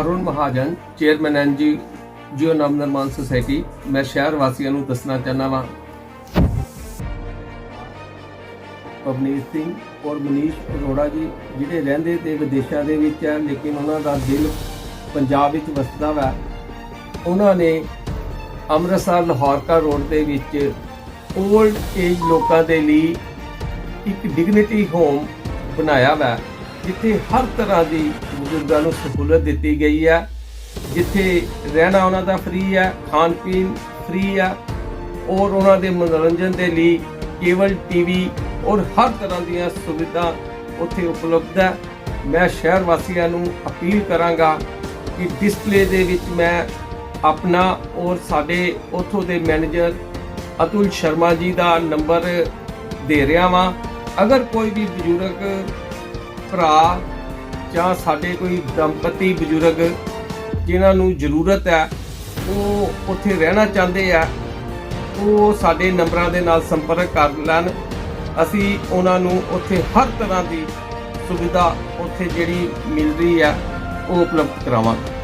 Arun Mahajan, chairman NGO Nav Nirman society. ਮੈਂ ਸ਼ਹਿਰ ਵਾਸੀਆਂ ਨੂੰ ਦੱਸਣਾ ਚਾਹੁੰਦਾ ਵਾਂ। ਪਵਨੀਤ ਸਿੰਘ ਔਰ ਮਨੀਸ਼ ਅਰੋੜਾ ਜੀ, ਜਿਹੜੇ ਰਹਿੰਦੇ ਤੇ ਵਿਦੇਸ਼ਾਂ ਦੇ ਵਿੱਚ ਹੈ ਲੇਕਿਨ ਉਹਨਾਂ ਦਾ ਦਿਲ ਪੰਜਾਬ ਵਿੱਚ ਵਸਦਾ ਵਾ। ਉਹਨਾਂ ਨੇ ਅੰਮ੍ਰਿਤਸਰ ਲਾਹੌਰਕਾ ਰੋਡ ਦੇ ਵਿੱਚ 올ਡ ਏਜ ਲੋਕਾਂ ਦੇ ਲਈ ਇੱਕ ਡਿਗਨਿਟੀ ਹੋਮ ਬਣਾਇਆ ਵਾ। ਜਿੱਥੇ ਹਰ ਤਰ੍ਹਾਂ ਦੀ ਬਜ਼ੁਰਗਾਂ ਨੂੰ ਸਹੂਲਤ ਦਿੱਤੀ ਗਈ ਹੈ ਜਿੱਥੇ ਰਹਿਣਾ ਉਹਨਾਂ ਦਾ ਫ੍ਰੀ ਹੈ ਖਾਣ ਪੀਣ ਫ੍ਰੀ ਹੈ ਔਰ ਉਹਨਾਂ ਦੇ ਮਨੋਰੰਜਨ ਦੇ ਲਈ ਕੇਬਲ ਟੀਵੀ ਔਰ ਹਰ ਤਰ੍ਹਾਂ ਦੀਆਂ ਸੁਵਿਧਾ ਉੱਥੇ ਉਪਲਬਧ ਹੈ ਮੈਂ ਸ਼ਹਿਰ ਵਾਸੀਆਂ ਨੂੰ ਅਪੀਲ ਕਰਾਂਗਾ ਕਿ ਡਿਸਪਲੇ ਦੇ ਵਿੱਚ ਮੈਂ ਆਪਣਾ ਔਰ ਸਾਡੇ ਉੱਥੋਂ ਦੇ ਮੈਨੇਜਰ ਅਤੁਲ ਸ਼ਰਮਾ ਜੀ ਦਾ ਨੰਬਰ ਦੇ ਰਿਹਾ ਵਾਂ। ਅਗਰ ਕੋਈ ਵੀ ਬਜ਼ੁਰਗ ਭਰਾ ਜਾਂ ਸਾਡੇ ਕੋਈ ਦੰਪਤੀ ਬਜ਼ੁਰਗ ਜਿਨ੍ਹਾਂ ਨੂੰ ਜ਼ਰੂਰਤ ਹੈ, ਉਹ ਉੱਥੇ ਰਹਿਣਾ ਚਾਹੁੰਦੇ ਆ, ਉਹ ਸਾਡੇ ਨੰਬਰਾਂ ਦੇ ਨਾਲ ਸੰਪਰਕ ਕਰ ਲੈਣ। ਅਸੀਂ ਉਹਨਾਂ ਨੂੰ ਉੱਥੇ ਹਰ ਤਰ੍ਹਾਂ ਦੀ ਸੁਵਿਧਾ ਉੱਥੇ ਜਿਹੜੀ ਮਿਲ ਰਹੀ ਹੈ, ਉਹ ਉਪਲਬਧ ਕਰਾਵਾਂਗੇ।